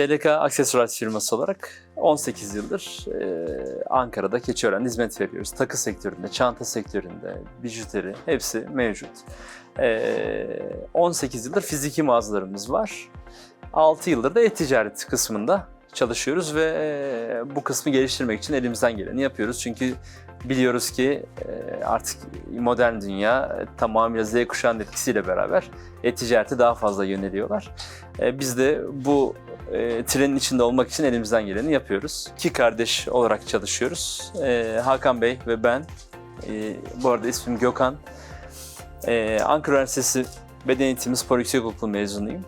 ÇLK Aksesuarist firması olarak 18 yıldır e, Ankara'da Keçiören'de hizmet veriyoruz. Takı sektöründe, çanta sektöründe, bijuteri hepsi mevcut. E, 18 yıldır fiziki mağazalarımız var. 6 yıldır da e-ticaret kısmında çalışıyoruz ve e, bu kısmı geliştirmek için elimizden geleni yapıyoruz. Çünkü biliyoruz ki e, artık modern dünya tamamıyla Z kuşağının etkisiyle beraber e-ticarete daha fazla yöneliyorlar. E, Biz de bu e, trenin içinde olmak için elimizden geleni yapıyoruz. İki kardeş olarak çalışıyoruz. E, Hakan Bey ve ben. E, bu arada ismim Gökhan. E, Ankara Üniversitesi Beden Eğitimi Spor Yüksekokulu mezunuyum.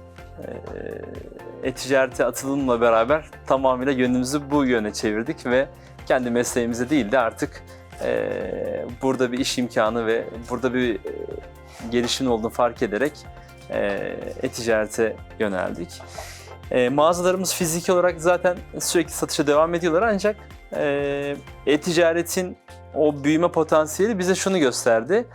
E, e-ticarete atılımla beraber tamamıyla yönümüzü bu yöne çevirdik ve kendi mesleğimize değil de artık e, burada bir iş imkanı ve burada bir e, gelişim olduğunu fark ederek e, e-ticarete yöneldik. E, mağazalarımız fiziki olarak zaten sürekli satışa devam ediyorlar ancak e, e-ticaretin o büyüme potansiyeli bize şunu gösterdi.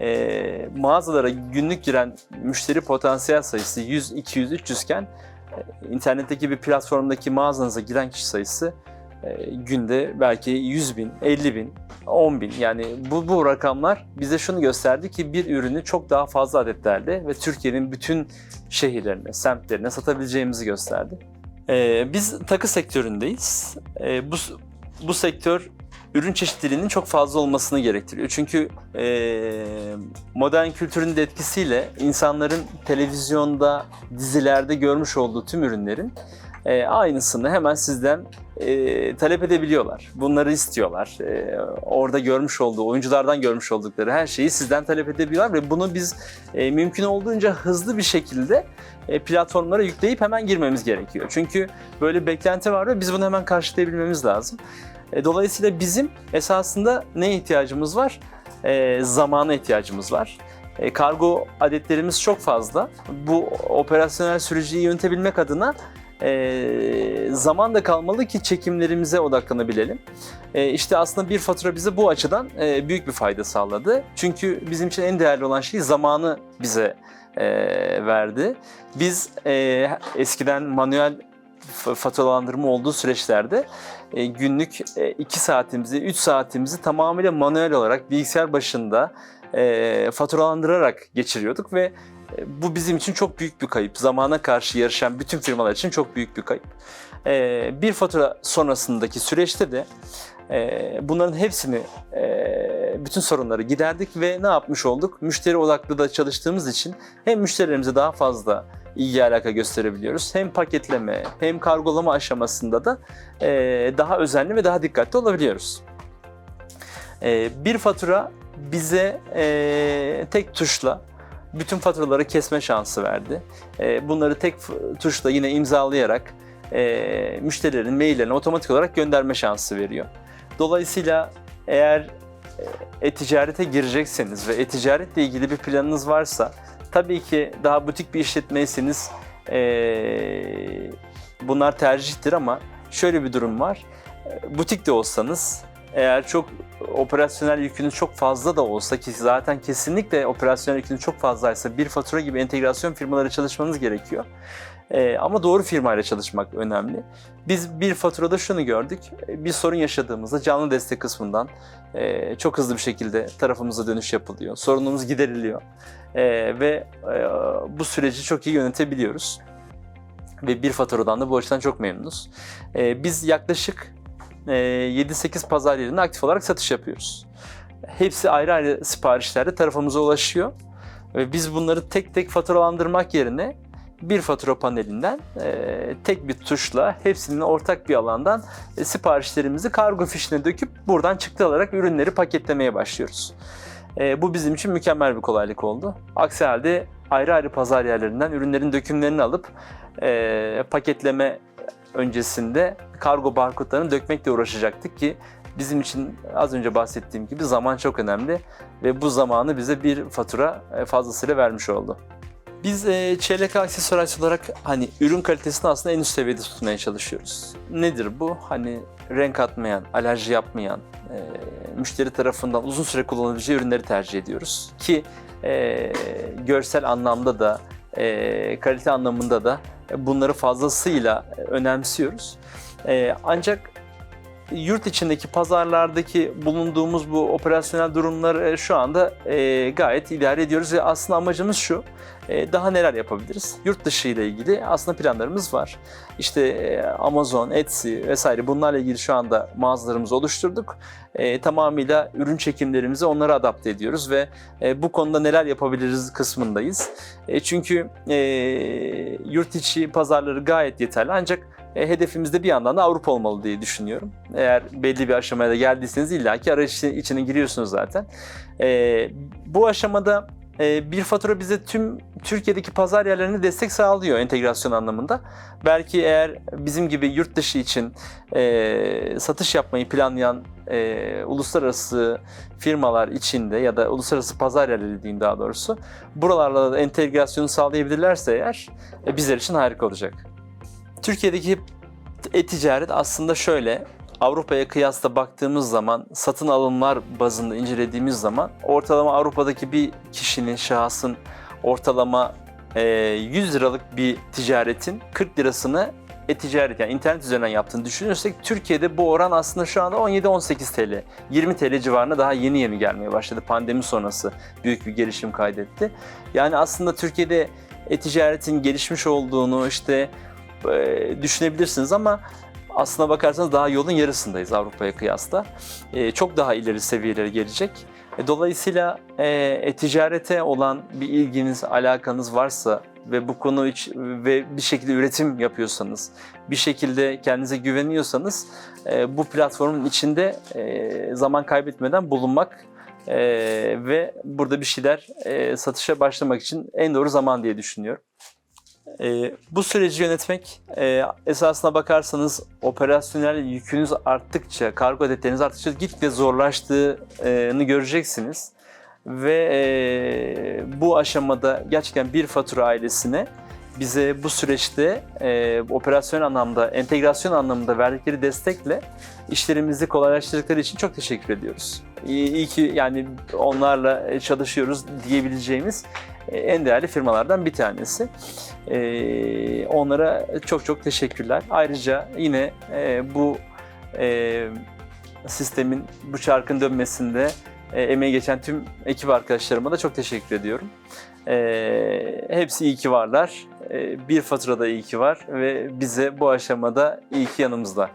E, mağazalara günlük giren müşteri potansiyel sayısı 100, 200, 300 iken internetteki bir platformdaki mağazanıza giren kişi sayısı e, günde belki 100 bin, 50 bin, 10 bin. Yani bu, bu rakamlar bize şunu gösterdi ki bir ürünü çok daha fazla adetlerde ve Türkiye'nin bütün şehirlerine, semtlerine satabileceğimizi gösterdi. E, biz takı sektöründeyiz. E, bu, bu sektör ürün çeşitliliğinin çok fazla olmasını gerektiriyor. Çünkü e, modern kültürün de etkisiyle insanların televizyonda, dizilerde görmüş olduğu tüm ürünlerin e, aynısını hemen sizden e, talep edebiliyorlar. Bunları istiyorlar. E, orada görmüş olduğu, oyunculardan görmüş oldukları her şeyi sizden talep edebiliyorlar ve bunu biz e, mümkün olduğunca hızlı bir şekilde e, platformlara yükleyip hemen girmemiz gerekiyor. Çünkü böyle beklenti var ve biz bunu hemen karşılayabilmemiz lazım. E, dolayısıyla bizim esasında neye ihtiyacımız var? E, zamana ihtiyacımız var. E, kargo adetlerimiz çok fazla. Bu operasyonel süreci yönetebilmek adına e, zaman da kalmalı ki çekimlerimize odaklanabilelim. E, işte aslında bir fatura bize bu açıdan e, büyük bir fayda sağladı. Çünkü bizim için en değerli olan şey zamanı bize e, verdi. Biz e, eskiden manuel fa- faturalandırma olduğu süreçlerde e, günlük 2 saatimizi, 3 saatimizi tamamıyla manuel olarak bilgisayar başında e, faturalandırarak geçiriyorduk ve e, bu bizim için çok büyük bir kayıp. Zamana karşı yarışan bütün firmalar için çok büyük bir kayıp. E, bir fatura sonrasındaki süreçte de e, bunların hepsini, e, bütün sorunları giderdik ve ne yapmış olduk? Müşteri odaklı da çalıştığımız için hem müşterilerimize daha fazla ilgi alaka gösterebiliyoruz. Hem paketleme hem kargolama aşamasında da e, daha özenli ve daha dikkatli olabiliyoruz. E, bir fatura bize e, tek tuşla bütün faturaları kesme şansı verdi. E, bunları tek tuşla yine imzalayarak e, müşterilerin maillerine otomatik olarak gönderme şansı veriyor. Dolayısıyla eğer e, e-ticarete girecekseniz ve e-ticaretle ilgili bir planınız varsa tabii ki daha butik bir işletmeyseniz bunlar tercihtir ama şöyle bir durum var. Butik de olsanız eğer çok operasyonel yükünüz çok fazla da olsa ki zaten kesinlikle operasyonel yükünüz çok fazlaysa bir fatura gibi entegrasyon firmaları çalışmanız gerekiyor. Ee, ama doğru firmayla çalışmak önemli. Biz bir faturada şunu gördük. Bir sorun yaşadığımızda canlı destek kısmından e, çok hızlı bir şekilde tarafımıza dönüş yapılıyor. Sorunumuz gideriliyor. E, ve e, bu süreci çok iyi yönetebiliyoruz. Ve bir faturadan da bu açıdan çok memnunuz. E, biz yaklaşık 7-8 pazar yerinde aktif olarak satış yapıyoruz. Hepsi ayrı ayrı siparişlerde tarafımıza ulaşıyor. Ve biz bunları tek tek faturalandırmak yerine bir fatura panelinden e, tek bir tuşla hepsinin ortak bir alandan e, siparişlerimizi kargo fişine döküp buradan çıktı alarak ürünleri paketlemeye başlıyoruz. E, bu bizim için mükemmel bir kolaylık oldu. Aksi halde ayrı ayrı pazar yerlerinden ürünlerin dökümlerini alıp paketleme öncesinde kargo barkodlarını dökmekle uğraşacaktık ki bizim için az önce bahsettiğim gibi zaman çok önemli ve bu zamanı bize bir fatura e, fazlasıyla vermiş oldu. Biz e, çeyrek aksesuarist olarak hani ürün kalitesini aslında en üst seviyede tutmaya çalışıyoruz. Nedir bu? Hani renk atmayan, alerji yapmayan, e, müşteri tarafından uzun süre kullanılabileceği ürünleri tercih ediyoruz. Ki e, görsel anlamda da e, kalite anlamında da bunları fazlasıyla önemsiyoruz. E, ancak yurt içindeki pazarlardaki bulunduğumuz bu operasyonel durumları e, şu anda e, gayet idare ediyoruz ve aslında amacımız şu, e, daha neler yapabiliriz? Yurt dışı ile ilgili aslında planlarımız var. İşte Amazon, Etsy vesaire bunlarla ilgili şu anda mağazalarımızı oluşturduk. Tamamıyla ürün çekimlerimizi onlara adapte ediyoruz ve bu konuda neler yapabiliriz kısmındayız. Çünkü yurt içi pazarları gayet yeterli ancak e, hedefimizde bir yandan da Avrupa olmalı diye düşünüyorum. Eğer belli bir aşamaya da geldiyseniz illaki arayış içine giriyorsunuz zaten. E, bu aşamada e, bir fatura bize tüm Türkiye'deki pazar yerlerine destek sağlıyor entegrasyon anlamında. Belki eğer bizim gibi yurt dışı için e, satış yapmayı planlayan e, uluslararası firmalar içinde ya da uluslararası pazar yerleri diyeyim daha doğrusu buralarla da entegrasyonu sağlayabilirlerse eğer e, bizler için harika olacak. Türkiye'deki e-ticaret aslında şöyle, Avrupa'ya kıyasla baktığımız zaman, satın alımlar bazında incelediğimiz zaman ortalama Avrupa'daki bir kişinin, şahsın ortalama e, 100 liralık bir ticaretin 40 lirasını e-ticaret yani internet üzerinden yaptığını düşünürsek Türkiye'de bu oran aslında şu anda 17-18 TL. 20 TL civarına daha yeni yeni gelmeye başladı. Pandemi sonrası büyük bir gelişim kaydetti. Yani aslında Türkiye'de e-ticaretin gelişmiş olduğunu işte e, düşünebilirsiniz ama aslına bakarsanız daha yolun yarısındayız Avrupa'ya kıyasla. E, çok daha ileri seviyelere gelecek. E, dolayısıyla e-ticarete olan bir ilginiz, alakanız varsa ve bu konu iç ve bir şekilde üretim yapıyorsanız, bir şekilde kendinize güveniyorsanız bu platformun içinde zaman kaybetmeden bulunmak ve burada bir şeyler satışa başlamak için en doğru zaman diye düşünüyorum. E, bu süreci yönetmek e, esasına bakarsanız operasyonel yükünüz arttıkça, kargo adetleriniz arttıkça gitgide zorlaştığını göreceksiniz. Ve e, bu aşamada gerçekten bir fatura ailesine bize bu süreçte e, operasyonel anlamda, entegrasyon anlamında verdikleri destekle işlerimizi kolaylaştırdıkları için çok teşekkür ediyoruz. İyi, iyi ki yani onlarla çalışıyoruz diyebileceğimiz en değerli firmalardan bir tanesi. E, onlara çok çok teşekkürler. Ayrıca yine e, bu e, sistemin, bu çarkın dönmesinde e, emeği geçen tüm ekip arkadaşlarıma da çok teşekkür ediyorum. E, hepsi iyi ki varlar. E, bir faturada iyi ki var ve bize bu aşamada iyi ki yanımızda.